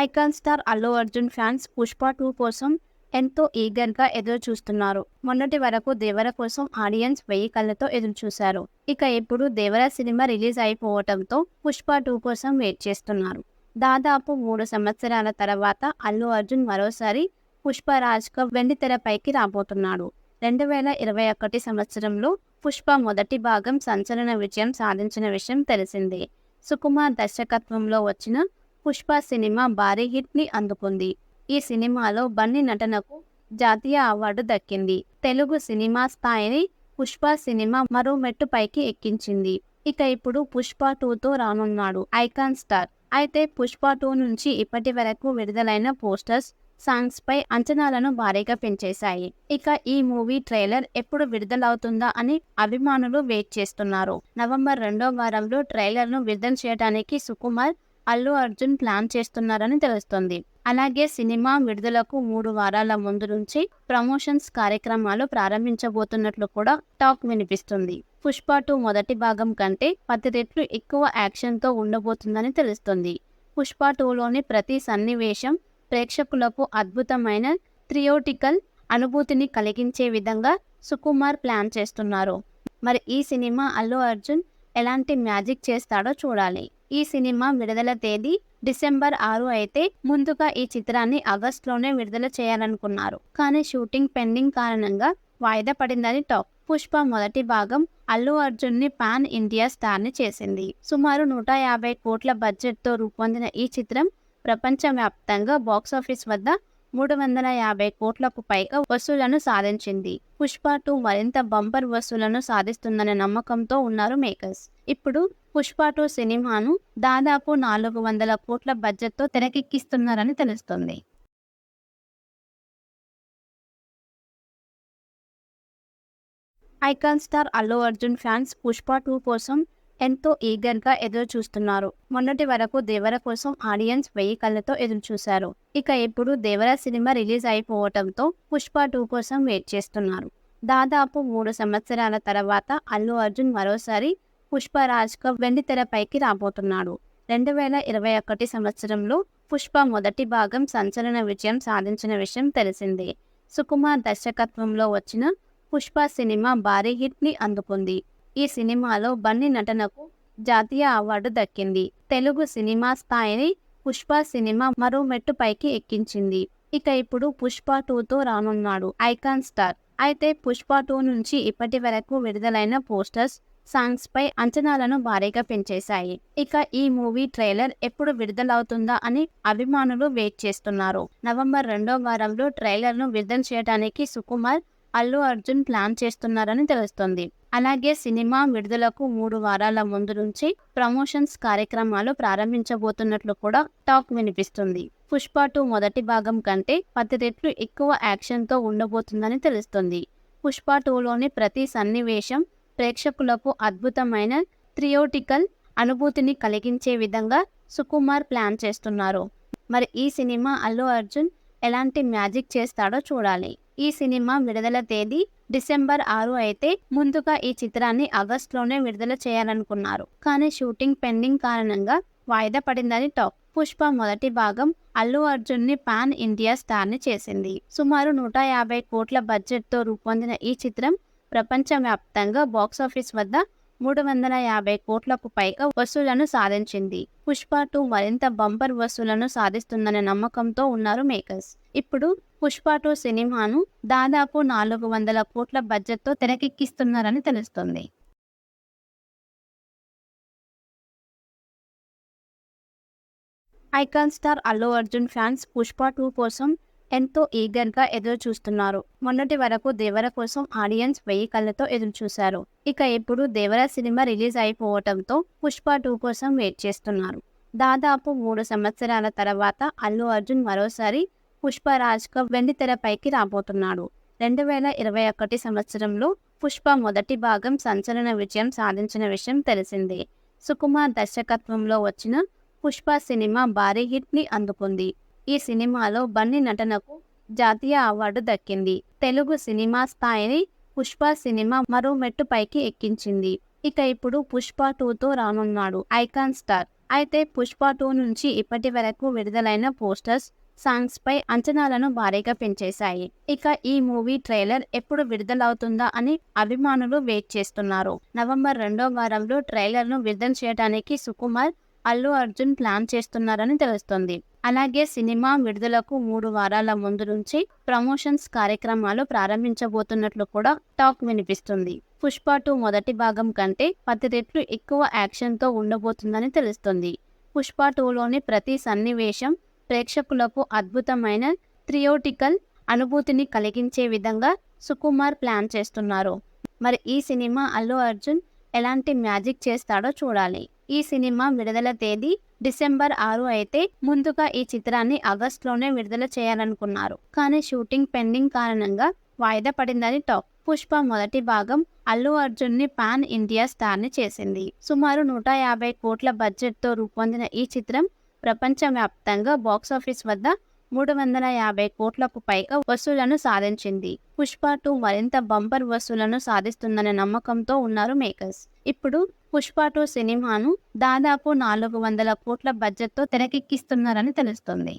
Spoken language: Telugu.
Icon star Allu Arjun fans Pushpa two కోసం ఎంతో ఈగర్గా ఎదురు చూస్తున్నారు మొన్నటి వరకు దేవర కోసం ఆడియన్స్ వెయ్యి కళ్ళతో ఎదురు చూశారు ఇక ఇప్పుడు దేవర సినిమా రిలీజ్ అయిపోవటంతో పుష్ప టూ కోసం వెయిట్ చేస్తున్నారు. దాదాపు మూడు సంవత్సరాల తర్వాత అల్లు అర్జున్ మరోసారి పుష్పరాజ్గా వెండి తెరపైకి రాబోతున్నాడు. రెండు వేల ఇరవై ఒకటి సంవత్సరంలో పుష్ప మొదటి భాగం సంచలన విజయం సాధించిన విషయం తెలిసిందే. సుకుమార్ దర్శకత్వంలో వచ్చిన పుష్ప సినిమా భారీ హిట్ని అందుకుంది. ఈ సినిమాలో బన్నీ నటనకు జాతీయ అవార్డు దక్కింది. తెలుగు సినిమా స్థాయిని పుష్ప సినిమా మరో మెట్టు పైకి ఎక్కించింది. ఇక ఇప్పుడు పుష్ప టూతో రానున్నాడు. Icon star. అయితే పుష్ప టూ నుంచి ఇప్పటి వరకు విడుదలైన పోస్టర్స్ సాంగ్స్ పై అంచనాలను భారీగా పెంచేశాయి. ఇక ఈ మూవీ ట్రైలర్ ఎప్పుడు విడుదలవుతుందా అని అభిమానులు వెయిట్ చేస్తున్నారు. నవంబర్ రెండో వారంలో ట్రైలర్ను విడుదల చేయడానికి సుకుమార్ అల్లు అర్జున్ ప్లాన్ చేస్తున్నారని తెలుస్తుంది. అలాగే సినిమా విడుదలకు మూడు వారాల ముందు నుంచి ప్రమోషన్స్ కార్యక్రమాలు ప్రారంభించబోతున్నట్లు కూడా టాక్ వినిపిస్తుంది. పుష్ప టూ మొదటి భాగం కంటే పది రెట్లు ఎక్కువ యాక్షన్తో ఉండబోతుందని తెలుస్తుంది. పుష్ప టూలోని ప్రతి సన్నివేశం ప్రేక్షకులకు అద్భుతమైన థ్రియోటికల్ అనుభూతిని కలిగించే విధంగా సుకుమార్ ప్లాన్ చేస్తున్నారు. మరి ఈ సినిమా అల్లు అర్జున్ ఎలాంటి మ్యాజిక్ చేస్తాడో చూడాలి. ఈ సినిమా విడుదల తేదీ డిసెంబర్ ఆరు అయితే ముందుగా ఈ చిత్రాన్ని ఆగస్టులోనే విడుదల చేయాలనుకున్నారు. కానీ షూటింగ్ పెండింగ్ కారణంగా వాయిదా పడిందని టాక్. పుష్ప మొదటి భాగం అల్లు అర్జున్ని పాన్ ఇండియా స్టార్ని చేసింది. సుమారు నూట యాభై కోట్ల బడ్జెట్తో రూపొందిన ఈ చిత్రం ప్రపంచవ్యాప్తంగా బాక్సాఫీస్ వద్ద మూడు వందల యాభై కోట్లకు పైగా వసూలను సాధించింది. పుష్ప టూ మరింత బంపర్ వసూలను సాధిస్తుందనే నమ్మకంతో ఉన్నారు మేకర్స్. ఇప్పుడు పుష్ప టూ సినిమాను దాదాపు నాలుగు వందల కోట్ల బడ్జెట్తో తెరకెక్కిస్తున్నారని తెలుస్తుంది. Icon star Allu Arjun fans Pushpa two కోసం ఎంతో ఈగర్గా ఎదురు చూస్తున్నారు మొన్నటి వరకు దేవర కోసం ఆడియన్స్ వెయ్యి కళ్ళతో ఎదురు చూశారు ఇక ఇప్పుడు దేవర సినిమా రిలీజ్ అయిపోవటంతో పుష్ప టూ కోసం వెయిట్ చేస్తున్నారు. దాదాపు మూడు సంవత్సరాల తర్వాత అల్లు అర్జున్ మరోసారి పుష్పరాజ్గా వెండి తెరపైకి రాబోతున్నాడు. రెండు వేల ఇరవై ఒకటి సంవత్సరంలో పుష్ప మొదటి భాగం సంచలన విజయం సాధించిన విషయం తెలిసిందే. సుకుమార్ దర్శకత్వంలో వచ్చిన పుష్ప సినిమా భారీ హిట్ని అందుకుంది. ఈ సినిమాలో బన్నీ నటనకు జాతీయ అవార్డు దక్కింది. తెలుగు సినిమా స్థాయిని పుష్ప సినిమా మరో మెట్టు పైకి ఎక్కించింది. ఇక ఇప్పుడు పుష్ప టూతో రానున్నాడు. Icon star. అయితే పుష్ప టూ నుంచి ఇప్పటి వరకు విడుదలైన పోస్టర్స్ సాంగ్స్ పై అంచనాలను భారీగా పెంచేశాయి. ఇక ఈ మూవీ ట్రైలర్ ఎప్పుడు విడుదలవుతుందా అని అభిమానులు వెయిట్ చేస్తున్నారు. నవంబర్ రెండో వారంలో ట్రైలర్ను విడుదల చేయడానికి సుకుమార్ అల్లు అర్జున్ ప్లాన్ చేస్తున్నారని తెలుస్తుంది. అలాగే సినిమా విడుదలకు మూడు వారాల ముందు నుంచి ప్రమోషన్స్ కార్యక్రమాలు ప్రారంభించబోతున్నట్లు కూడా టాక్ వినిపిస్తుంది. పుష్ప టూ మొదటి భాగం కంటే పది రెట్లు ఎక్కువ యాక్షన్తో ఉండబోతుందని తెలుస్తుంది. పుష్ప టూలోని ప్రతి సన్నివేశం ప్రేక్షకులకు అద్భుతమైన థ్రియోటికల్ అనుభూతిని కలిగించే విధంగా సుకుమార్ ప్లాన్ చేస్తున్నారు. మరి ఈ సినిమా అల్లు అర్జున్ ఎలాంటి మ్యాజిక్ చేస్తాడో చూడాలి. ఈ సినిమా విడుదల తేదీ డిసెంబర్ ఆరు అయితే ముందుగా ఈ చిత్రాన్ని ఆగస్టులోనే విడుదల చేయాలనుకున్నారు. కానీ షూటింగ్ పెండింగ్ కారణంగా వాయిదా పడిందని టాక్. పుష్ప మొదటి భాగం అల్లు అర్జున్ని పాన్ ఇండియా స్టార్ని చేసింది. సుమారు నూట యాభై కోట్ల బడ్జెట్తో రూపొందిన ఈ చిత్రం ప్రపంచవ్యాప్తంగా బాక్సాఫీస్ వద్ద మూడు వందల యాభై కోట్లకు పైగా వసూలను సాధించింది. పుష్ప టూ మరింత బంపర్ వసూలను సాధిస్తుందనే నమ్మకంతో ఉన్నారు మేకర్స్. ఇప్పుడు పుష్ప టూ సినిమాను దాదాపు నాలుగు వందల కోట్ల బడ్జెట్తో తెరకెక్కిస్తున్నారని తెలుస్తుంది. Icon star Allu Arjun fans Pushpa two కోసం ఎంతో ఈగర్గా ఎదురు చూస్తున్నారు మొన్నటి వరకు దేవర కోసం ఆడియన్స్ వెయ్యి కళ్ళతో ఎదురు చూశారు ఇక ఇప్పుడు దేవర సినిమా రిలీజ్ అయిపోవటంతో పుష్ప టూ కోసం వెయిట్ చేస్తున్నారు. దాదాపు మూడు సంవత్సరాల తర్వాత అల్లు అర్జున్ మరోసారి పుష్పరాజ్గా వెండి తెరపైకి రాబోతున్నాడు. రెండు వేల ఇరవై ఒకటి సంవత్సరంలో పుష్ప మొదటి భాగం సంచలన విజయం సాధించిన విషయం తెలిసిందే. సుకుమార్ దర్శకత్వంలో వచ్చిన పుష్ప సినిమా భారీ హిట్ని అందుకుంది. ఈ సినిమాలో బన్నీ నటనకు జాతీయ అవార్డు దక్కింది. తెలుగు సినిమా స్థాయిని పుష్ప సినిమా మరో మెట్టు పైకి ఎక్కించింది. ఇక ఇప్పుడు పుష్ప టూతో రానున్నాడు ఐకాన్ స్టార్. అయితే పుష్ప టూ నుంచి ఇప్పటి వరకు విడుదలైన పోస్టర్స్ సాంగ్స్ పై అంచనాలను భారీగా పెంచేశాయి. ఇక ఈ మూవీ ట్రైలర్ ఎప్పుడు విడుదలవుతుందా అని అభిమానులు వెయిట్ చేస్తున్నారు. నవంబర్ రెండో వారంలో ట్రైలర్ను విడుదల చేయడానికి సుకుమార్ అల్లు అర్జున్ ప్లాన్ చేస్తున్నారని తెలుస్తుంది. అలాగే సినిమా విడుదలకు మూడు వారాల ముందు నుంచి ప్రమోషన్స్ కార్యక్రమాలు ప్రారంభించబోతున్నట్లు కూడా టాక్ వినిపిస్తుంది. పుష్ప టూ మొదటి భాగం కంటే పది రెట్లు ఎక్కువ యాక్షన్తో ఉండబోతుందని తెలుస్తుంది. పుష్ప టూలోని ప్రతి సన్నివేశం ప్రేక్షకులకు అద్భుతమైన థ్రియోటికల్ అనుభూతిని కలిగించే విధంగా సుకుమార్ ప్లాన్ చేస్తున్నారు. మరి ఈ సినిమా అల్లు అర్జున్ ఎలాంటి మ్యాజిక్ చేస్తాడో చూడాలి. ఈ సినిమా విడుదల తేదీ డిసెంబర్ ఆరు అయితే ముందుగా ఈ చిత్రాన్ని ఆగస్టులోనే విడుదల చేయాలనుకున్నారు. కానీ షూటింగ్ పెండింగ్ కారణంగా వాయిదా పడిందని టాక్. పుష్ప మొదటి భాగం అల్లు అర్జున్ని పాన్ ఇండియా స్టార్ని చేసింది. సుమారు నూట యాభై కోట్ల బడ్జెట్తో రూపొందిన ఈ చిత్రం ప్రపంచవ్యాప్తంగా బాక్సాఫీస్ వద్ద మూడు వందల యాభై కోట్లకు పైగా వసూలను సాధించింది. పుష్ప టూ మరింత బంపర్ వసూలను సాధిస్తుందనే నమ్మకంతో ఉన్నారు మేకర్స్. ఇప్పుడు పుష్ప టూ సినిమాను దాదాపు నాలుగు వందల కోట్ల బడ్జెట్తో తెరకెక్కిస్తున్నారని తెలుస్తుంది.